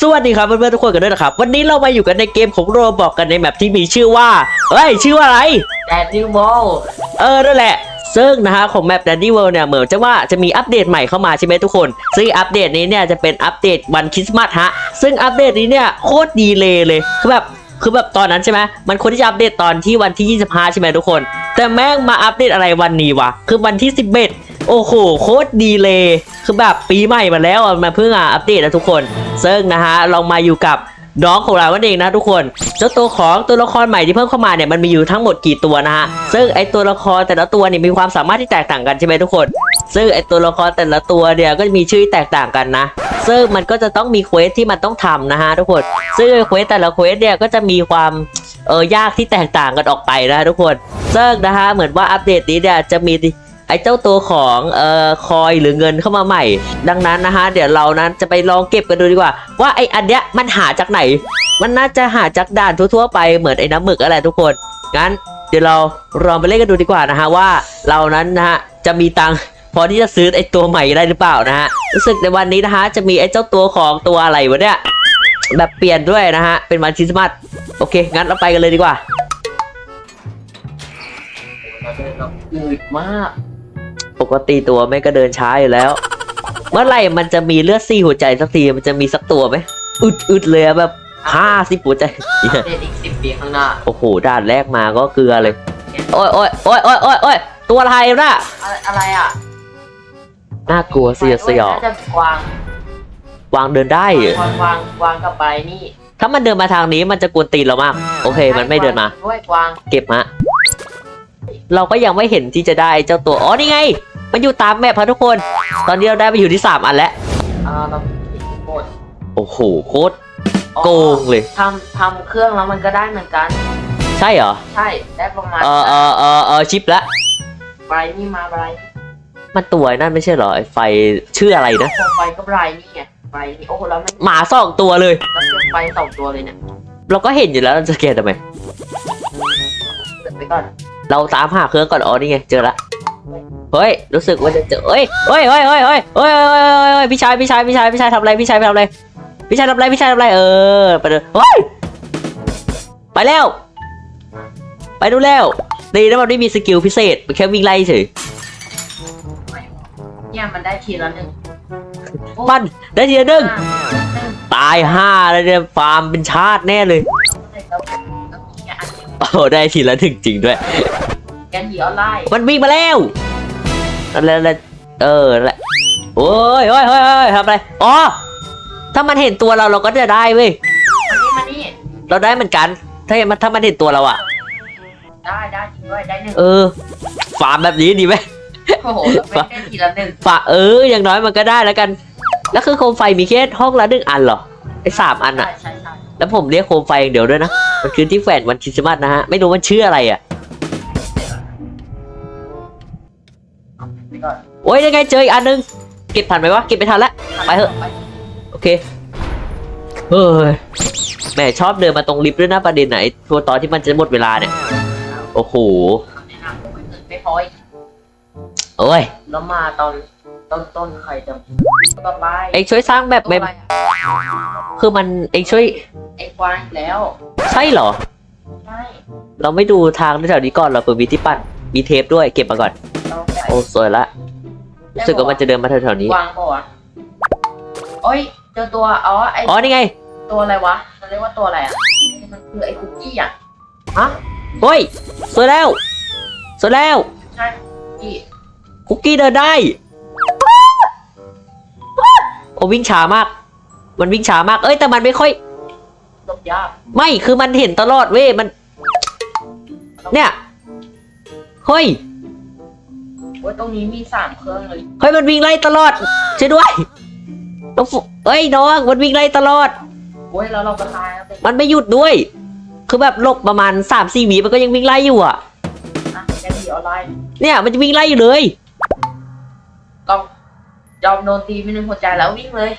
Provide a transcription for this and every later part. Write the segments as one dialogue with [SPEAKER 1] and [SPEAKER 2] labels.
[SPEAKER 1] สวัสดีครับเพื่อนๆทุกคนกันด้วยนะครับ วันนี้เรามาอยู่กันในเกมของโรบอกกันในแมปที่มีชื่อว่าเฮ้ยชื่อว่าอะไร
[SPEAKER 2] แดดดิวโม
[SPEAKER 1] เออนั่นแหละ ซึ่งนะฮะของแมป Dandy World เนี่ยเหมือนจะว่าจะมีอัปเดตใหม่เข้ามาใช่ไหมทุกคน ซึ่งอัปเดตนี้เนี่ยจะเป็นอัปเดตวันคริสต์มาสฮะ ซึ่งอัปเดตนี้เนี่ยโคตรดีเลยเลยคือแบบคือแบบตอนนั้นใช่ไหมมันควรที่จะอัปเดตตอนที่วันที่ 25 ใช่ไหมทุกคน แต่แม่งมาอัปเดตอะไรวันนี้วะ คือวันที่ 11 โอ้โหโคตรดีเลยคือแบบปีใหม่มาแล้วมาเพิ่งอะอัปเดตนะทุกคนซึ่งนะฮะเรามาอยู่กับน้องของเรานั่นเองนะทุกคนเจ้าตัวของตัวละครใหม่ที่เพิ่มเข้ามาเนี่ยมันมีอยู่ทั้งหมดกี่ตัวนะฮะซึ่งไอตัวละครแต่ละตัวเนี่ยมีความสามารถที่แตกต่างกันใช่ไหมทุกคน ซึ่งไอตัวละครแต่ละตัวเนี่ยก็จะมีชื่อแตกต่างกันนะ ซึ่งมันก็จะต้องมีเควสที่มันต้องทำนะฮะทุกคน ซึ่งเควสแต่ละเควสเนี่ยก็จะมีความเออยากที่แตกต่างกันออกไปนะทุกคนซึ่งนะฮะเหมือนว่าอัปเดตนี้เนี่ยจะมี ไอ้เจ้าตัวของเอ่อคอยหรือเงินเข้ามาใหม่ ดังนั้นนะฮะเดี๋ยวเรานั้นจะไปลองเก็บกันดูดีกว่า ว่าไอ้อันเนี้ยมันหาจากไหน มันน่าจะหาจากด่านทั่วๆไปเหมือนไอ้น้ำหมึกอะไรทุกคนงั้นเดี๋ยวเราลองไปเล่นกันดูดีกว่านะฮะว่าเรานั้นนะฮะจะมีตังพอที่จะซื้อไอ้ตัวใหม่ได้หรือเปล่านะฮะรู้สึกในวันนี้นะฮะจะมีไอ้เจ้าตัวของตัวอะไรวะเนี่ยแบบเปลี่ยนด้วยนะฮะเป็นวันคริสต์มาสโอเค งั้นเราไปกันเลยดีกว่า
[SPEAKER 2] เราเดินเราอืดมาก
[SPEAKER 1] ปกติตัวไม่งก็เดินช้าอยู่แล้ว เมื่อไหร่มันจะมีเลือดซี่หัวใจสักทีมันจะมีสักตัวไหมอึดอึดเลยอะแบบห้าสิบหัวใจ
[SPEAKER 2] เด็ดอีกสิบปีข้างหน้า
[SPEAKER 1] โอ้โหด่านแรกมาก็เกลือเลยโอ้ยโอ้ยโอ้ยโอ้ยโอ้ยโอ้ยตัวอะไรน่ะ
[SPEAKER 2] อะไรอะไรอะ
[SPEAKER 1] น่ากลัวเสียดสยอง
[SPEAKER 2] น่าจะวาง
[SPEAKER 1] วางเดินได้เหรอ
[SPEAKER 2] วางวางวางกลับไปนี่
[SPEAKER 1] ถ้ามันเดินมาทางนี้มันจะกวนตีนเรามาก โอเค มันไม่เดินมา
[SPEAKER 2] ด้วยกวาง
[SPEAKER 1] เก็บมา เราก็ยังไม่เห็นที่จะได้เจ้าตัว อ๋อ นี่ไง มันอยู่ตามแมพครับทุกคน ตอนนี้เราได้ไปอยู่ที่สามอันแล้ว
[SPEAKER 2] อ่าเราผิดกฎ
[SPEAKER 1] โอ้โห โคตรโกงเลย
[SPEAKER 2] ทำทำเครื่องแล้วมันก็ได้เหมือนกัน
[SPEAKER 1] ใช่เหรอ
[SPEAKER 2] ใช่ ได้ประมาณ
[SPEAKER 1] เออเออเออเออชิปละ
[SPEAKER 2] ไบรนี่มาไบรนี่
[SPEAKER 1] มันตัวไอ้นั่นไม่ใช่เหรอไอ้ไฟชื่ออะไรนะ
[SPEAKER 2] โคมไฟก็ไบรนี่ไงไบรนี่ โอ้โหแล้วมัน
[SPEAKER 1] หมาสองตัวเลย
[SPEAKER 2] เราเจอไฟสองตัวเลยเนี่ย
[SPEAKER 1] เราก็เห็นอยู่แล้วเราจะเกตทำไม
[SPEAKER 2] เปิดไปก่อน
[SPEAKER 1] เราตามหาเครื่องก่อนอ๋อนี่ไงเจอละเฮ้ยรู้สึกว่าจะเจอเฮ้ยเฮ้ยเฮ้ยเฮ้ยเฮ้ยเฮ้ยเฮ้ยพี่ชายพี่ชายพี่ชายพี่ชายทำอะไรพี่ชายทำอะไรพี่ชายทำอะไรพี่ชายทำอะไรเออไปเลยเฮ้ยไปแล้ว ไปดูแล้วดีนะมันไม่มีสกิลพิเศษมันแค่วิ่งไล่เฉย
[SPEAKER 2] เนี่ยมันได้ทีละหนึ่ง
[SPEAKER 1] ปั้นได้ทีละหนึ่งตายห้าเล้วเนี่ยฟาร์มเป็นชาติแน่เลยโอ้ได้ทีละหนึ่งจริงด้วย
[SPEAKER 2] กนหีออนไลน์
[SPEAKER 1] มันวิ่งมาแล้วนั่นแหละนั่นแหละเออนั่นแหละโอ้ยโอ้ยโอ้ยโอ้ยทำอะไรอ๋อถ้ามันเห็นตัวเราเราก็จะได้เว้ย
[SPEAKER 2] มานี่มานี่
[SPEAKER 1] เราได้เหมือนกัน ถ้ามันถ้ามันเห็นตัวเราอะ
[SPEAKER 2] ได้ได้จริงด้วยได้หนึ่ง
[SPEAKER 1] เออฟาร์มแบบนี้ดีไหม
[SPEAKER 2] โอ้โหแล้วไม่ได้ทีละหนึ่ง
[SPEAKER 1] ฟาเอออย่างน้อยมันก็ได้แล้วกัน แล้วคือโคมไฟมีแค่ห้องละหนึ่งอันเหรอไอ้สามอัน
[SPEAKER 2] ใช่
[SPEAKER 1] อะ
[SPEAKER 2] ใช่ใช่
[SPEAKER 1] แล้วผมเรียกโคมไฟอย่างเดียวด้วยนะ มันคือที่แฝนวันคริสต์มาสนะฮะ ไม่รู้มันชื่ออะไรอะ
[SPEAKER 2] ก่อน
[SPEAKER 1] โอ้ยยังไงเจออีกอันนึง เก็บทันไหมวะ เก็บไปทันละ ไปเถอะ โอเค เฮ้ยแหมชอบเดินมาตรงลิฟต์ด้วยนะประเด็นไหนทัวตอนที่มันจะหมดเวลาเนี่ย โอ้โห
[SPEAKER 2] แนะนำไม่เกินไม่พออีก
[SPEAKER 1] โอ้ย
[SPEAKER 2] แล้วมาตอนต้นต้นใครจะต่อไป
[SPEAKER 1] เองช่วยสร้างแบบ
[SPEAKER 2] ตัว
[SPEAKER 1] แบ
[SPEAKER 2] อะ
[SPEAKER 1] บ
[SPEAKER 2] ไรอะ
[SPEAKER 1] คือมันเองช่วย
[SPEAKER 2] ไอ้กวางอีกแล้ว
[SPEAKER 1] ใช่เหรอ
[SPEAKER 2] ใช่
[SPEAKER 1] เราไม่ดูทางแถวนี้ก่อนเราเปิดมีที่ปั่น มีเทปด้วยเก็บมาก่อน
[SPEAKER 2] เราไป
[SPEAKER 1] โอ้สวยละรู้สึกว่ามันจะเดินมาแถวๆนี้
[SPEAKER 2] กวางปะวะโอ้ยเจอตัวอ๋อไอ
[SPEAKER 1] อ๋อนี่ไง
[SPEAKER 2] ตัวอะไรวะมันเรียกว่าตัวอะไรอะมันคือไอ้คุกกี้อะ
[SPEAKER 1] เฮ้ยสวยแล้วสวยแล้ว
[SPEAKER 2] ใช่คุกกี้
[SPEAKER 1] คุกกี้เดินได้ โอ้วิ่งช้ามาก มันวิ่งช้ามาก เอ้ยแต่มันไม่ค่อย
[SPEAKER 2] หลบยาก
[SPEAKER 1] ไม่คือมันเห็นตลอดเว้ยมัน เนี่ย เฮ้ย
[SPEAKER 2] โอ้ยตรงนี้มีสามเครื่องเลย
[SPEAKER 1] เฮ้ยมันวิ่งไล่ตลอดช่วยด้วยน้องฟุเอ้ยน้องมันวิ่งไล่ตลอด
[SPEAKER 2] โอ้ยแล้วเราก็ตายแล้วเป็น
[SPEAKER 1] มันไม่หยุดด้วย คือแบบหลบประมาณสามสี่วิมันก็ยังวิ่งไล่อยู่อะ
[SPEAKER 2] อะแกผีออนไลน์
[SPEAKER 1] เนี่ยมันจะวิ่งไล่อยู่เลย
[SPEAKER 2] ก็ยอมโดนตีไม่นึงหัวใจแล้ววิ่งเลย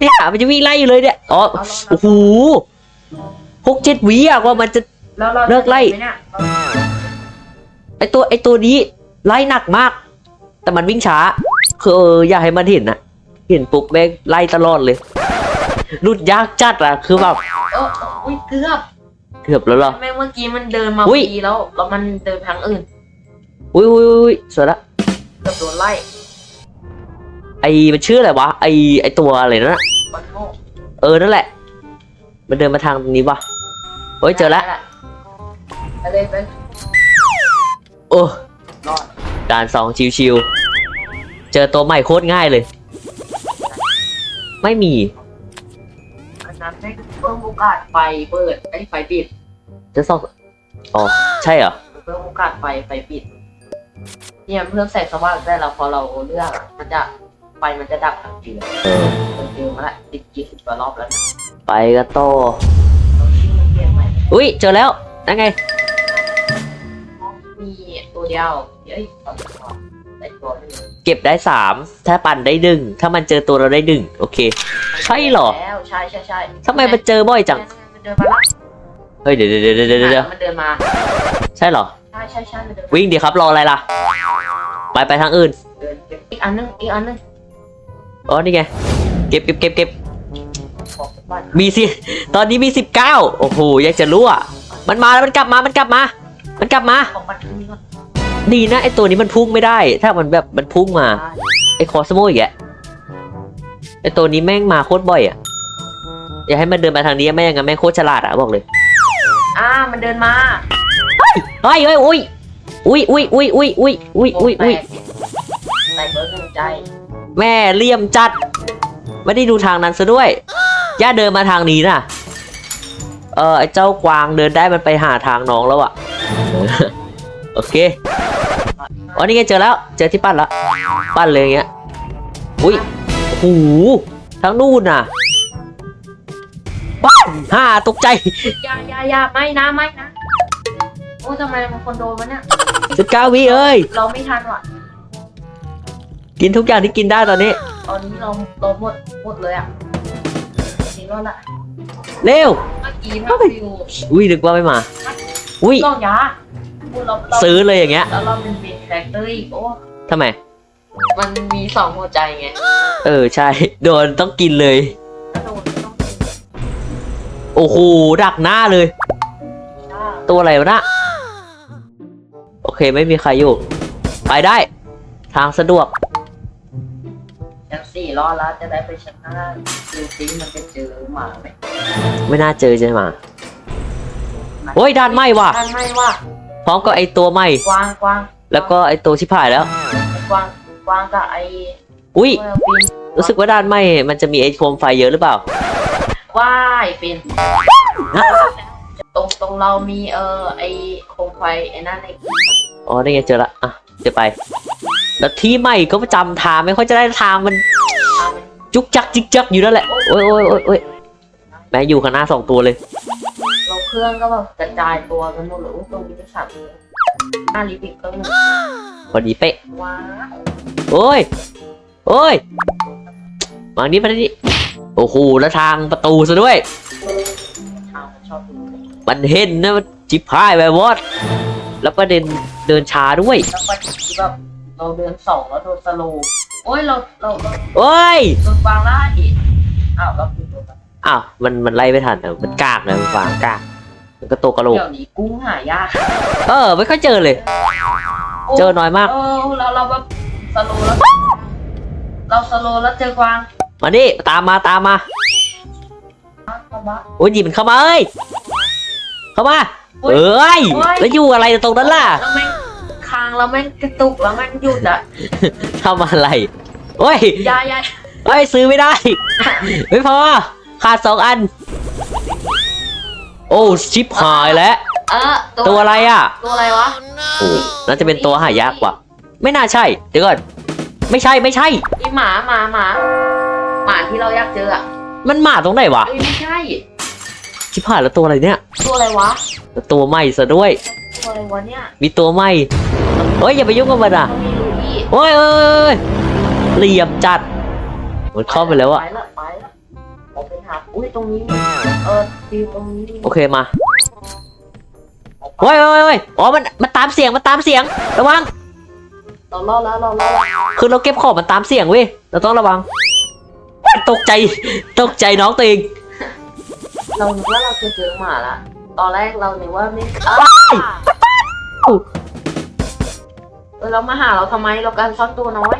[SPEAKER 1] เนี่ยมันจะวิ่งไล่อยู่เลยเนี่ย อ๋อ โอ้โหหกเจ็ดวิอะว่ามันจะ
[SPEAKER 2] แล้วเรา
[SPEAKER 1] เลิกไล่
[SPEAKER 2] หมเนี่ย
[SPEAKER 1] ไอตัวไอตัวนี้ไล่หนักมาก แต่มันวิ่งช้า คือเอออย่าให้มันเห็นนะเห็นปุ๊บแม่งไล่ตลอดเลยหลุดยากจัดอะคือแบบ
[SPEAKER 2] เอออุ้ยเกือบ
[SPEAKER 1] เกือบแล้วเหรอ
[SPEAKER 2] แม่งเมื่อกี้มันเดินมา
[SPEAKER 1] อุ๊ย
[SPEAKER 2] ดีแล้วแล้วมันเดินทางอื่น
[SPEAKER 1] อุ้ยอุ้ยอุ้ยสวยละ
[SPEAKER 2] เกือบโดนไล่
[SPEAKER 1] ไอมันชื่ออะไรวะไอไอตัวอะไรนั่นอะ
[SPEAKER 2] มันโง่
[SPEAKER 1] เออนั่นแหละ มันเดินมาทางนี้วะเฮ้ยเจอแล้ว
[SPEAKER 2] ไปเลยไป
[SPEAKER 1] โอ้
[SPEAKER 2] รอด
[SPEAKER 1] ด่านสองชิวๆ เจอตัวใหม่โคตรง่ายเลย ไม่มี
[SPEAKER 2] อันนั้นไม่เพิ่มโอกาสไฟเปิดไอ้ไฟปิด
[SPEAKER 1] จะสองอ๋อ ใช่เหรอ
[SPEAKER 2] เพิ่มโอกาสไฟไฟปิด เนี่ยเพิ่มแสงสว่างได้แล้วพอเราเลือกอะมันจะไฟมันจะดับทันทีเลย
[SPEAKER 1] เออ
[SPEAKER 2] เจอมาละติดกี่สิบกว่ารอบแล้วนะ
[SPEAKER 1] ไปก็โต
[SPEAKER 2] เราชื่อมันเปลี่ยนใหม่
[SPEAKER 1] อุ้ยเจอแล้วนั่นไง
[SPEAKER 2] มีตัว เดียวเฮ้ยเอาตัวแต่ตัวไม่มี
[SPEAKER 1] เก็บได้สามถ้าปั่นได้หนึ่งถ้ามันเจอตัวเราได้หนึ่งโอเค ใช่เหรอ
[SPEAKER 2] แล้วใช่ใช่ใช่
[SPEAKER 1] ทำไมมันเจอบ่อยจัง
[SPEAKER 2] มันเดินมาละ
[SPEAKER 1] เฮ้ยเดี๋ยวเดี๋ยวเดี๋ยวเดี๋ยวเดี๋ยว
[SPEAKER 2] มันเดินมา
[SPEAKER 1] ใช่เหรอ
[SPEAKER 2] ใช่ใช่ใช่มันเดินมา
[SPEAKER 1] วิ่งดีครับรออะไรล่ะ ไปไปทางอื่น
[SPEAKER 2] เดินเก็บอีกอันนึงอีกอันนึง
[SPEAKER 1] อ๋อนี่ไงเก็บเก็บเก็บเก็บ
[SPEAKER 2] บอกบ้าน
[SPEAKER 1] มีสิตอนนี้มีสิบเก้าโอ้โหอยากจะรู้อะมันมาแล้วมันกลับมามันกลับมา มันกลับมา
[SPEAKER 2] ของมันนี่ก็
[SPEAKER 1] ดีนะไอตัวนี้มันพุ่งไม่ได้ ถ้ามันแบบมันพุ่งมา
[SPEAKER 2] ได้
[SPEAKER 1] ไอคอสโมอีกแกไอตัวนี้แม่งมาโคตรบ่อยอะอย่าให้มันเดินมาทางนี้ไม่อย่างนั้นแม่งโคตรฉลาดอะบอกเลย
[SPEAKER 2] อ่ามันเดินมา
[SPEAKER 1] เฮ้ยเฮ้ยอุ้ยอุ้ยอุ้ยอุ้ยอุ้ยอุ้ยอุ้ยอุ้ยอุ้ย
[SPEAKER 2] แตกเบอร์หนึ่งใจ
[SPEAKER 1] แม่เลี่ยมจัด ไม่ได้ดูทางนั้นซะด้วย ย่าเดินมาทางนี้น่ะ เออไอเจ้ากวางเดินได้มันไปหาทางน้องแล้วอะโอเค อ๋อนี่ไงเจอแล้ว เจอที่ปั้นแล้วปั้นเลยอย่างเงี้ย อุ้ยโอ้โหทางนู่นน่ะปั้นฮ่าตกใจ
[SPEAKER 2] อยาอยาอยาไม่นะไม่นะ โอ้ทำไมมันคนโดนวะเนี่ย
[SPEAKER 1] สิบเก้าวิเอ้ย
[SPEAKER 2] เราไม่ทันว่ะ
[SPEAKER 1] กินทุกอย่างที่กินได้ตอนนี้
[SPEAKER 2] ตอนนี้เราเราหมดหมดเลยอะจริงแล้วล่ะ
[SPEAKER 1] เร็ว
[SPEAKER 2] เมื่อกี้ถ้าฟิว
[SPEAKER 1] อุ้ยนึกว่าไม่มา อุ้ย
[SPEAKER 2] ลองยา พูดเราเรา
[SPEAKER 1] ซื้อเลยอย่างเงี้ย
[SPEAKER 2] แล้วเราเป็นเบนแฟคเตอรี่โอ้
[SPEAKER 1] ทำไม
[SPEAKER 2] มันมีสองหัวใจไง
[SPEAKER 1] เออใช่ โดนต้องกินเลย
[SPEAKER 2] ถ้าโดนก็ต้องกิน
[SPEAKER 1] โอ้โหดักหน้าเลย
[SPEAKER 2] ชา
[SPEAKER 1] ตัวอะไรวะน่ะโอเคไม่มีใครอยู่ ไปได้ ทางสะดวก
[SPEAKER 2] ชั้นสี่รอดแล้วจะได้ไปชั้นห้าดูซิมันจะเจอหมาไหม
[SPEAKER 1] ไม่น่าเจอใช่ไหมโอ้ยด้านไหมว่ะ
[SPEAKER 2] ท่านไม่ว่า
[SPEAKER 1] พร้อมกับไอตัวไหม
[SPEAKER 2] กวางกวาง
[SPEAKER 1] แล้วก็ไอตัวชิพายแล้ว
[SPEAKER 2] กวางกวางกับไอ้
[SPEAKER 1] อุ้ย
[SPEAKER 2] เออปิน
[SPEAKER 1] รู้สึกว่าด้านไหมมันจะมีไอโคมไฟเยอะหรือเปล่า
[SPEAKER 2] ว่ายปินตรงตรงเรามีเออไอ้โคมไฟไอ้นั่นไอ้
[SPEAKER 1] อ๋อได้ไงเจอละอะเดี๋ยวไป แล้วที่ใหม่ก็ประจำทางไม่ค่อยจะได้ทางมัน
[SPEAKER 2] ทางมัน
[SPEAKER 1] จุกจักจิกจักอยู่นั่นแหละโอ้ยโอ้ยโอ้ยโอ้ยแม่อยู่ข้างหน้าสองตัวเลย
[SPEAKER 2] เราเครื่องก็แบบกระจายตัวกันหมดเลยอุ๊ยตรงนี้เป็นสัตว์เลยหน้าลิปิกก็มี
[SPEAKER 1] พอดีเป๊ะ
[SPEAKER 2] ว้าว
[SPEAKER 1] โอ้ยโอ้ยมานี้มานี้โอ้โหแล้วทางประตูซะด้วย
[SPEAKER 2] ทางมันชอบดูเลย
[SPEAKER 1] มันเห็นนะมันจิบพายไปวอดแล้วประเด็นเดินช้าด้วย
[SPEAKER 2] แล้วก็ทีแบบเราเดินสองแล้วโดนสโลว์โอ้ยเราเราเรา
[SPEAKER 1] โอ้ย
[SPEAKER 2] โดนกวางล่าอีกอ้าวเราคือโดน
[SPEAKER 1] อ้าวมันมันไล่ไม่ทันอะมันกากเลยมันฟางกาก มันก็โตวกระโหลก
[SPEAKER 2] เดี๋ยวนี้กุ้งหายาก
[SPEAKER 1] เออไม่ค่อยเจอเลย
[SPEAKER 2] โอ้
[SPEAKER 1] เจอน้อยมาก
[SPEAKER 2] เออเราเราแบบสโลว์แล้ว เราสโลว์แล้วเจอกวาง
[SPEAKER 1] มานี่ตามมาตามมา
[SPEAKER 2] เข้ามา
[SPEAKER 1] โอ้ยหยิบมันเข้ามาเอ้ยเข้ามา
[SPEAKER 2] อุ๊ย
[SPEAKER 1] เอ้ย
[SPEAKER 2] โอ๊ย
[SPEAKER 1] แล้วอยู่อะไรตรงนั้นล่ะ
[SPEAKER 2] แล้วแม่งคางแล้วแม่งกระตุกแล้วแม่งหยุดอะ
[SPEAKER 1] ทำอะไรโอ้ย
[SPEAKER 2] ยายยาย
[SPEAKER 1] เอ้ยซื้อไม่ได้ ไม่พอขาดสองอัน โอ้ชิปหายแล้ว
[SPEAKER 2] เออ
[SPEAKER 1] ตัวอะไรอะ
[SPEAKER 2] ตัวอะไรวะ
[SPEAKER 1] โอ้น่าจะเป็นตัวหายากกว่าไม่น่าใช่ เดี๋ยวก่อนไม่ใช่ไม่ใช่
[SPEAKER 2] อีหมาหมาหมาหมาที่เราอยากเจออะ
[SPEAKER 1] มันหมาตรงไหนวะ
[SPEAKER 2] เอ้ยไม่ใช่
[SPEAKER 1] ชิบหายแล้วตัวอะไรเนี่ย
[SPEAKER 2] ตัวอะไรวะ
[SPEAKER 1] ตัวใหม่ซะด้วย
[SPEAKER 2] ตัวอะไรวะเนี่ย
[SPEAKER 1] มีตัวใหม่เฮ้ยอย่าไปยุ่งกับมันอะ
[SPEAKER 2] มันมีลูอี้
[SPEAKER 1] โอ้ยเอ้ยเอ้ยเอ้ยเหลี่ยมจัดมันเข้าไปแล้วอะ
[SPEAKER 2] หาอุ้ยตรงนี้มีเออฟิวตรงนี้มี
[SPEAKER 1] โอเคมาโอ้ยโอ้ยโอ้ยอ๋อมันมันตามเสียงมันตามเสียงระวัง
[SPEAKER 2] เราล่อแล้วเราล่อแล้ว
[SPEAKER 1] คือเราเก็บของมันตามเสียงเว้ยเราต้องระวัง ตกใจตกใจน้องตัวเอง
[SPEAKER 2] เรานึกว่าเราจะเจอหมาละตอนแรกเรานึกว่าไม่อ้าวเออเรามาหาเราทำไมเราการซ่อนตัวน้อย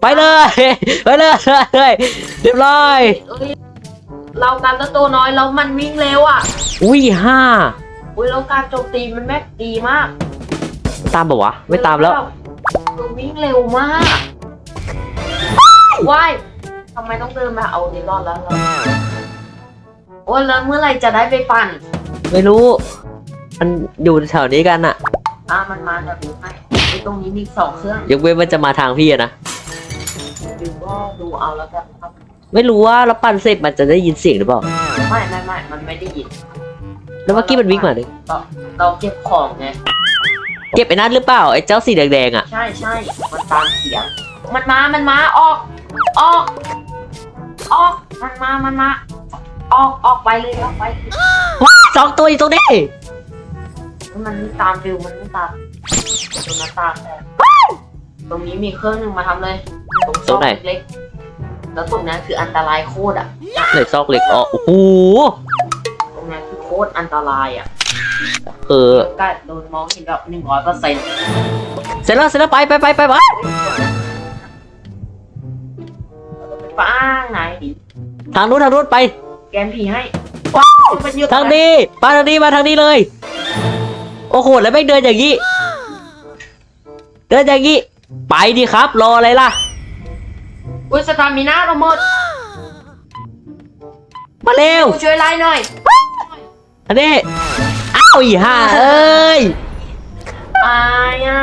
[SPEAKER 1] ไปเลย ไปเลยเรียบร้อย
[SPEAKER 2] เอ้ย เราการซ่อนตัวน้อยแล้วมันวิ่งเร็วอะ
[SPEAKER 1] อุ้ยห้า
[SPEAKER 2] อุ้ยแล้วการโจมตีมันแม่งดีมาก
[SPEAKER 1] ตามบอกวะ ไม่ตามแล้ว
[SPEAKER 2] มันวิ่งเร็วมากว้ายทำไมต้องเดินมาเอาในรอดแล้วเราโอ้ยแล้วเมื่อไหรจะได้ไปปั่น
[SPEAKER 1] ไม่รู้ มันอยู่แถวนี้กันอะ
[SPEAKER 2] อะมันมาแบบนี้ให้ไอ้ตรงนี้มีสองเครื่อง
[SPEAKER 1] ยกเว้นมันจะมาทางพี่อะนะ
[SPEAKER 2] ดูก็ดูเอาแล้วกันครับ
[SPEAKER 1] ไม่รู้ว่าแล้วปั่นเสร็จมันจะได้ยินเสียงหรือเปล่า
[SPEAKER 2] ไม่ไม่ไม่มันไม่ได้ยิน
[SPEAKER 1] แล้วเมื่อกี้มันวิ่งมาเลย
[SPEAKER 2] เราเราเก็บของไง
[SPEAKER 1] เก็บไอ้นั่นหรือเปล่าไอ้เจ้าสีแดงๆอะ
[SPEAKER 2] ใช่ใช่มันตามเสียง มันมา มันมา ออก ออก ออก มันมา มันมา ออก ออกไปเลย ออกไป
[SPEAKER 1] สองตัวอยู่ตรงนี้
[SPEAKER 2] มันไม่ตามฟิวมันไม่ตามตรงหน้าตางแต่ตรงนี้มีเครื่องหนึ่งมาทำเลยตรงซอกเล็กๆ แล้วตรงนั้นคืออันตรายโคตรอะ
[SPEAKER 1] เลยซอกเหล็กอ๋อโอ้โห
[SPEAKER 2] ตรงนั้นคือโคตรอันตรายอะ
[SPEAKER 1] เออ
[SPEAKER 2] ก็โดนมองเห็นแบบหนึ่งร้อยเปอร์เซ็นต์
[SPEAKER 1] เสร็จแล้วเสร็จแล้วไปไปไปไปไป
[SPEAKER 2] ป้างไหนดิ
[SPEAKER 1] ทางนู้นทางนู้นไป
[SPEAKER 2] แกนผีให้มันอยู่
[SPEAKER 1] ทางนี้มาทางนี้มาทางนี้เลย โอ้โหแล้วไม่งเดินอย่างนี้ เดินอย่างนี้ ไปดิครับ รออะไรล่ะ
[SPEAKER 2] อุ้ยสตามิน่าเราหมด
[SPEAKER 1] มาเร็ว
[SPEAKER 2] ช่วยไล่หน่อย
[SPEAKER 1] อันนี้อ้าวอีห่าเอ้ย
[SPEAKER 2] อายอะ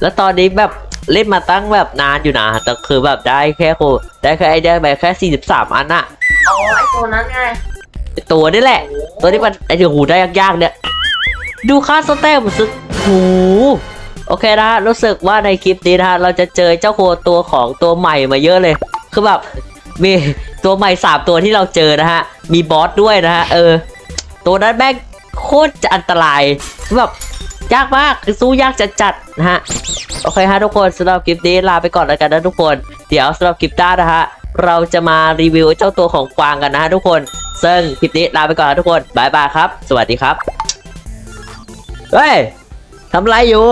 [SPEAKER 1] แล้วตอนนี้แบบเล่นมาตั้งแบบนานอยู่นะแต่คือแบบได้แค่โคได้แค่ไอเดียไปแค่ 43 อันน่ะ
[SPEAKER 2] อ๋อไอตัวนั้นไง
[SPEAKER 1] ไอ้ตัวนี่แหละ ตัวที่มันไอ้หูได้ยากๆเนี่ย ดูค่าสเต็มสุดหู โอเคนะฮะรู้สึกว่าในคลิปนี้นะฮะเราจะเจอเจ้าโคตัวของตัวใหม่มาเยอะเลย คือแบบมีตัวใหม่สามตัวที่เราเจอนะฮะ มีบอสด้วยนะฮะ เออ ตัวนั้นแม่งโคตรจะอันตรายแบบยากมากคือสู้ยากจัดจัดนะฮะ โอเคฮะทุกคนสำหรับคลิปนี้ลาไปก่อนแล้วกันนะทุกคน เดี๋ยวสำหรับคลิปหน้านะฮะ เราจะมารีวิวเจ้าตัวของกวางกันนะฮะทุกคน ซึ่งคลิปนี้ลาไปก่อนนะทุกคนบายบายครับ สวัสดีครับ เฮ้ยทำไรอยู่